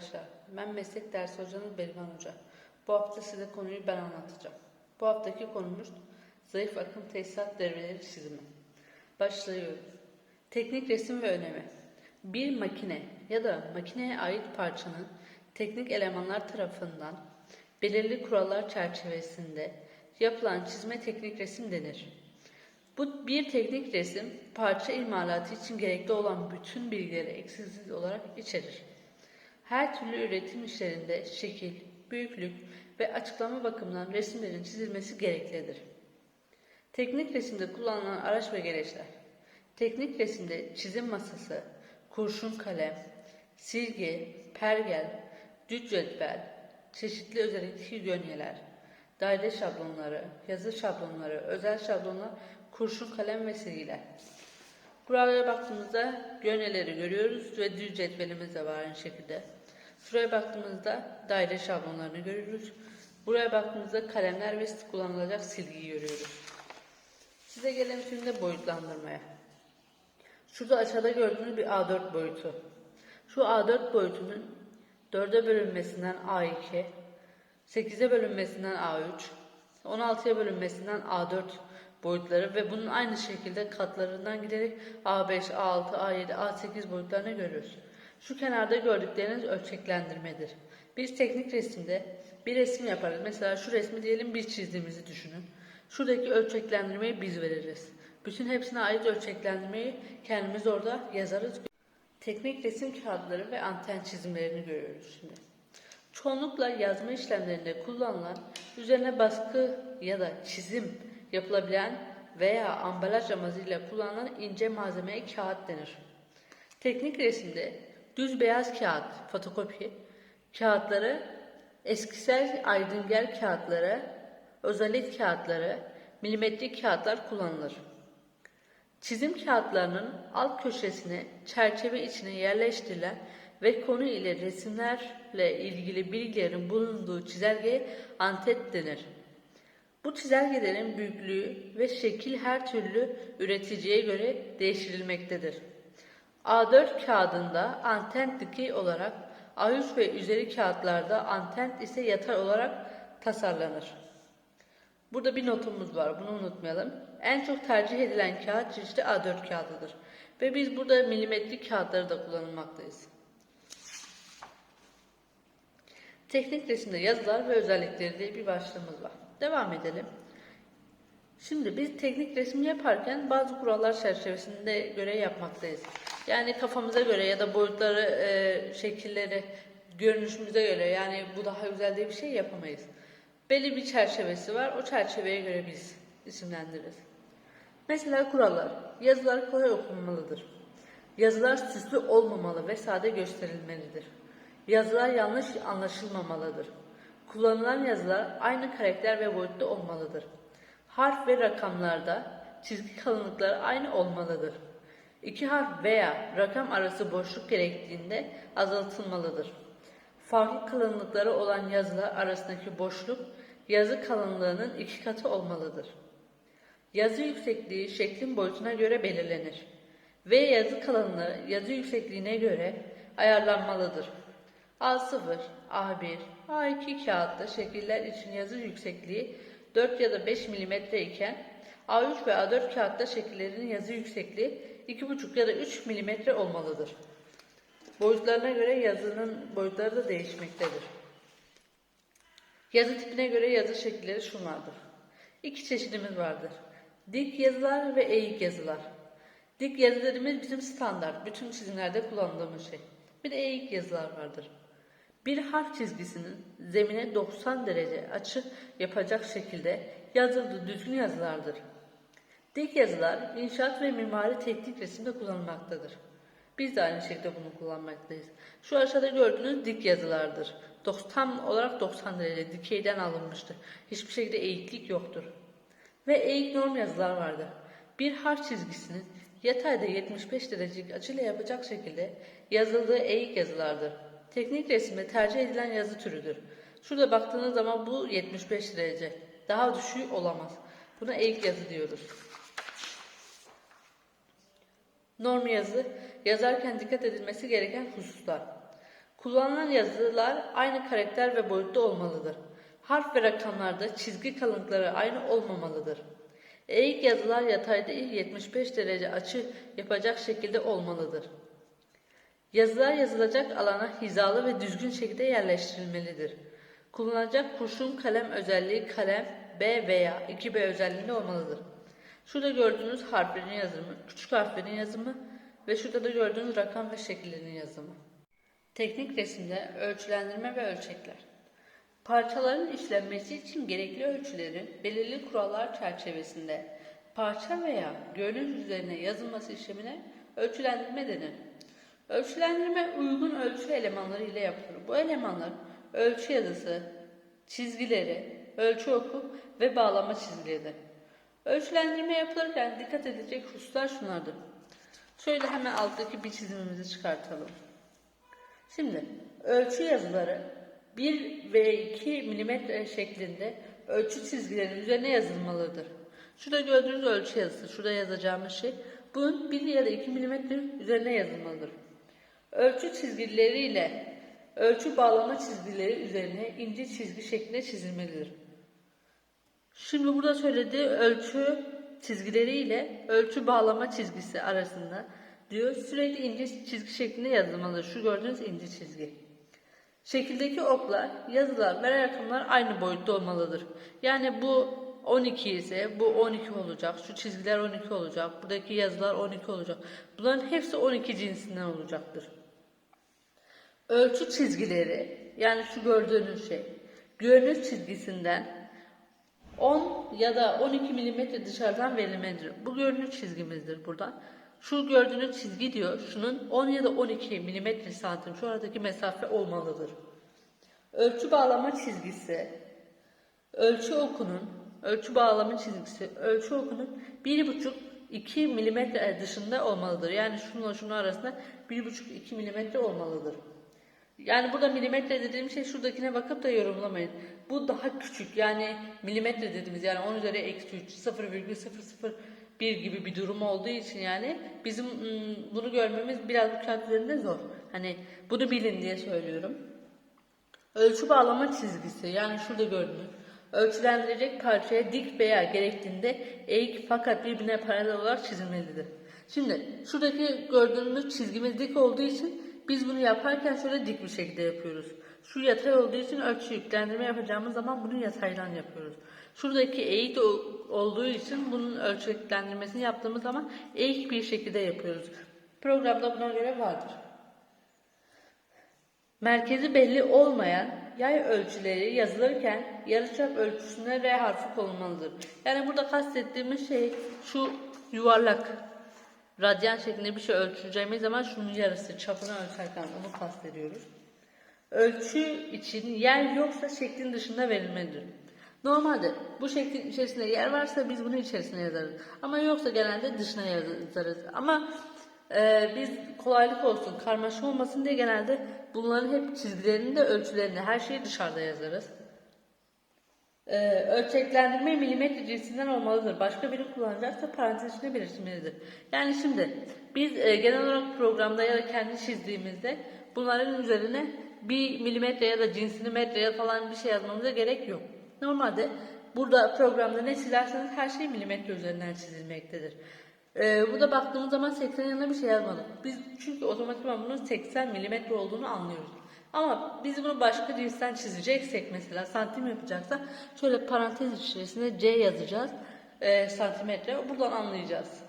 arkadaşlar. Ben meslek dersi hocanız Berivan Hoca. Bu hafta size konuyu ben anlatacağım. Bu haftaki konumuz zayıf akım tesisat devreleri çizimi. Başlıyoruz. Teknik resim ve önemi. Bir makine ya da makineye ait parçanın teknik elemanlar tarafından belirli kurallar çerçevesinde yapılan çizme teknik resim denir. Bu bir teknik resim parça imalatı için gerekli olan bütün bilgileri eksiksiz olarak içerir. Her türlü üretim işlerinde şekil, büyüklük ve açıklama bakımından resimlerin çizilmesi gereklidir. Teknik resimde kullanılan araç ve gereçler. Teknik resimde çizim masası, kurşun kalem, silgi, pergel, düz cetvel, çeşitli özellikteki gönyeler, daire şablonları, yazı şablonları, özel şablonlar, kurşun kalem ve silgiler. Buralara baktığımızda gönyeleri görüyoruz ve düz cetvelimiz de var aynı şekilde. Şuraya baktığımızda daire şablonlarını görüyoruz. Buraya baktığımızda kalemler ve kullanılacak silgiyi görüyoruz. Size gelelim şimdi boyutlandırmaya. Şurada aşağıda gördüğünüz bir A4 boyutu. Şu A4 boyutunun 4'e bölünmesinden A2, 8'e bölünmesinden A3, 16'ya bölünmesinden A4 boyutları ve bunun aynı şekilde katlarından giderek A5, A6, A7, A8 boyutlarını görüyoruz. Şu kenarda gördükleriniz ölçeklendirmedir. Biz teknik resimde bir resim yaparız. Mesela şu resmi diyelim biz çizdiğimizi düşünün. Şuradaki ölçeklendirmeyi biz veririz. Bütün hepsine ait ölçeklendirmeyi kendimiz orada yazarız. Teknik resim kağıtları ve anten çizimlerini görüyoruz şimdi. Çoğunlukla yazma işlemlerinde kullanılan, üzerine baskı ya da çizim yapılabilen veya ambalaj amacıyla kullanılan ince malzemeye kağıt denir. Teknik resimde düz beyaz kağıt, fotokopi, kağıtları, eskisel aydınger kağıtları, özellik kağıtları, milimetrik kağıtlar kullanılır. Çizim kağıtlarının alt köşesine çerçeve içine yerleştirilen ve konu ile resimlerle ilgili bilgilerin bulunduğu çizelgeye antet denir. Bu çizelgelerin büyüklüğü ve şekil her türlü üreticiye göre değiştirilmektedir. A4 kağıdında anten dikey olarak, A3 ve üzeri kağıtlarda anten ise yatay olarak tasarlanır. Burada bir notumuz var, bunu unutmayalım. En çok tercih edilen kağıt çeşidi A4 kağıdıdır. Ve biz burada milimetrik kağıtları da kullanılmaktayız. Teknik resimde yazılar ve özellikleri diye bir başlığımız var. Devam edelim. Şimdi biz teknik resim yaparken bazı kurallar çerçevesinde göre yapmaktayız. Yani kafamıza göre ya da boyutları, e, şekilleri, görünüşümüze göre yani bu daha güzel diye bir şey yapamayız. Belli bir çerçevesi var. O çerçeveye göre biz isimlendiririz. Mesela kurallar. Yazılar kolay okunmalıdır. Yazılar süslü olmamalı ve sade gösterilmelidir. Yazılar yanlış anlaşılmamalıdır. Kullanılan yazılar aynı karakter ve boyutta olmalıdır. Harf ve rakamlarda çizgi kalınlıkları aynı olmalıdır. İki harf veya rakam arası boşluk gerektiğinde azaltılmalıdır. Farklı kalınlıkları olan yazılar arasındaki boşluk yazı kalınlığının iki katı olmalıdır. Yazı yüksekliği şeklin boyutuna göre belirlenir ve yazı kalınlığı yazı yüksekliğine göre ayarlanmalıdır. A0, A1, A2 kağıtta şekiller için yazı yüksekliği 4 ya da 5 mm iken A3 ve A4 kağıtta şekillerin yazı yüksekliği 2,5 ya da 3 mm olmalıdır. Boyutlarına göre yazının boyutları da değişmektedir. Yazı tipine göre yazı şekilleri şunlardır. İki çeşidimiz vardır. Dik yazılar ve eğik yazılar. Dik yazı dediğimiz bizim standart, bütün çizimlerde kullandığımız şey. Bir de eğik yazılar vardır. Bir harf çizgisinin zemine 90 derece açı yapacak şekilde yazıldığı düzgün yazılardır. Dik yazılar inşaat ve mimari teknik resimde kullanılmaktadır. Biz de aynı şekilde bunu kullanmaktayız. Şu aşağıda gördüğünüz dik yazılardır. Tam olarak 90 derece dikeyden alınmıştır. Hiçbir şekilde eğiklik yoktur. Ve eğik norm yazılar vardır. Bir harf çizgisinin yatayda 75 derecelik açıyla yapacak şekilde yazıldığı eğik yazılardır. Teknik resimde tercih edilen yazı türüdür. Şurada baktığınız zaman bu 75 derece. Daha düşüğü olamaz. Buna eğik yazı diyoruz. Norm yazı, yazarken dikkat edilmesi gereken hususlar. Kullanılan yazılar aynı karakter ve boyutta olmalıdır. Harf ve rakamlarda çizgi kalınlıkları aynı olmamalıdır. Eğik yazılar yatayda 75 derece açı yapacak şekilde olmalıdır. Yazılar yazılacak alana hizalı ve düzgün şekilde yerleştirilmelidir. Kullanılacak kurşun kalem özelliği kalem B veya 2B özelliğinde olmalıdır. Şurada gördüğünüz harflerin yazımı, küçük harflerin yazımı ve şurada da gördüğünüz rakam ve şekillerin yazımı. Teknik resimde ölçülendirme ve ölçekler. Parçaların işlenmesi için gerekli ölçülerin belirli kurallar çerçevesinde parça veya görünüş üzerine yazılması işlemine ölçülendirme denir. Ölçülendirme uygun ölçü elemanları ile yapılır. Bu elemanlar ölçü yazısı, çizgileri, ölçü oku ve bağlama çizgileridir. Ölçülendirme yapılırken dikkat edilecek hususlar şunlardır. Şöyle hemen alttaki bir çizimimizi çıkartalım. Şimdi ölçü yazıları 1 ve 2 milimetre şeklinde ölçü çizgilerinin üzerine yazılmalıdır. Şurada gördüğünüz ölçü yazısı, şurada yazacağımız şey bunun 1 ya da 2 milimetre üzerine yazılmalıdır. Ölçü çizgileriyle ölçü bağlama çizgileri üzerine ince çizgi şeklinde çizilmelidir. Şimdi burada söylediği ölçü çizgileri ile ölçü bağlama çizgisi arasında diyor sürekli ince çizgi şeklinde yazılmalıdır. Şu gördüğünüz ince çizgi. Şekildeki oklar, yazılar ve rakamlar aynı boyutta olmalıdır. Yani bu 12 ise bu 12 olacak. Şu çizgiler 12 olacak. Buradaki yazılar 12 olacak. Bunların hepsi 12 cinsinden olacaktır. Ölçü çizgileri yani şu gördüğünüz şey görünüş çizgisinden 10 ya da 12 milimetre dışarıdan verilmelidir. Bu görünüş çizgimizdir buradan. Şu gördüğünüz çizgi diyor, şunun 10 ya da 12 milimetre santim şu aradaki mesafe olmalıdır. Ölçü bağlama çizgisi, ölçü okunun, ölçü bağlama çizgisi, ölçü okunun 1,5-2 milimetre dışında olmalıdır. Yani şununla şunun arasında 1,5-2 milimetre olmalıdır. Yani burada milimetre dediğim şey şuradakine bakıp da yorumlamayın. Bu daha küçük yani milimetre dediğimiz yani 10 üzeri eksi 3 0,001 gibi bir durum olduğu için yani bizim ım, bunu görmemiz biraz bu kağıt zor. Hani bunu bilin diye söylüyorum. Ölçü bağlama çizgisi yani şurada gördüğünüz ölçülendirecek parçaya dik veya gerektiğinde eğik fakat birbirine paralel olarak çizilmelidir. Şimdi şuradaki gördüğümüz çizgimiz dik olduğu için biz bunu yaparken şöyle dik bir şekilde yapıyoruz. Şu yatay olduğu için ölçü yüklendirme yapacağımız zaman bunu yataydan yapıyoruz. Şuradaki eğik olduğu için bunun ölçü yüklendirmesini yaptığımız zaman eğik bir şekilde yapıyoruz. Programda buna göre vardır. Merkezi belli olmayan yay ölçüleri yazılırken yarıçap ölçüsüne R harfi konulmalıdır. Yani burada kastettiğimiz şey şu yuvarlak radyan şeklinde bir şey ölçeceğimiz zaman şunun yarısı çapını ölçerken onu kastediyoruz. Ölçü için yer yoksa şeklin dışında verilmelidir. Normalde bu şeklin içerisinde yer varsa biz bunu içerisine yazarız. Ama yoksa genelde dışına yazarız. Ama e, biz kolaylık olsun, karmaşa olmasın diye genelde bunların hep çizgilerini de ölçülerini her şeyi dışarıda yazarız. Ee, ölçeklendirme milimetre cinsinden olmalıdır. Başka biri kullanacaksa parantez içinde belirtmelidir. Yani şimdi biz e, genel olarak programda ya da kendi çizdiğimizde bunların üzerine bir milimetre ya da cinsini metreye falan bir şey yazmamıza gerek yok. Normalde burada programda ne çizerseniz her şey milimetre üzerinden çizilmektedir. Ee, burada baktığımız zaman 80 yanına bir şey yazmadık. Biz çünkü otomatikman bunun 80 milimetre olduğunu anlıyoruz. Ama biz bunu başka cinsten çizeceksek mesela santim yapacaksa şöyle parantez içerisinde C yazacağız. E, santimetre. Buradan anlayacağız.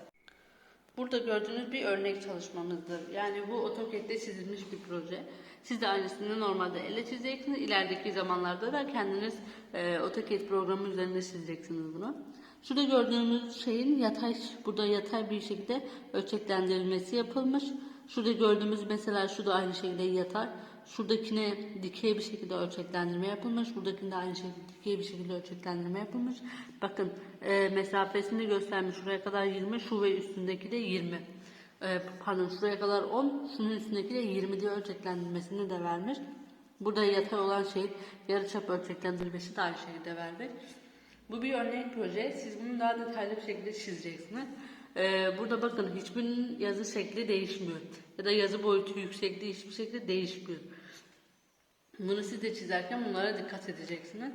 Burada gördüğünüz bir örnek çalışmamızdır. Yani bu AutoCAD'de çizilmiş bir proje. Siz de aynısını normalde elle çizeceksiniz. İlerideki zamanlarda da kendiniz e, AutoCAD programı üzerinde çizeceksiniz bunu. Şurada gördüğünüz şeyin yatay, burada yatay bir şekilde ölçeklendirilmesi yapılmış. Şurada gördüğümüz mesela şu da aynı şekilde yatay. Şuradakine dikey bir şekilde ölçeklendirme yapılmış. Buradakinde aynı şekilde dikey bir şekilde ölçeklendirme yapılmış. Bakın e, mesafesini göstermiş. Şuraya kadar 20, şu ve üstündeki de 20. E, pardon şuraya kadar 10, şunun üstündeki de 20 diye ölçeklendirmesini de vermiş. Burada yatay olan şey yarıçap ölçeklendirmesi de aynı şekilde vermiş. Bu bir örnek proje. Siz bunu daha detaylı bir şekilde çizeceksiniz. Ee, burada bakın hiçbir yazı şekli değişmiyor. Ya da yazı boyutu yüksekliği hiçbir şekilde değişmiyor. Bunu siz de çizerken bunlara dikkat edeceksiniz.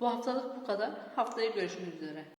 Bu haftalık bu kadar. Haftaya görüşmek üzere.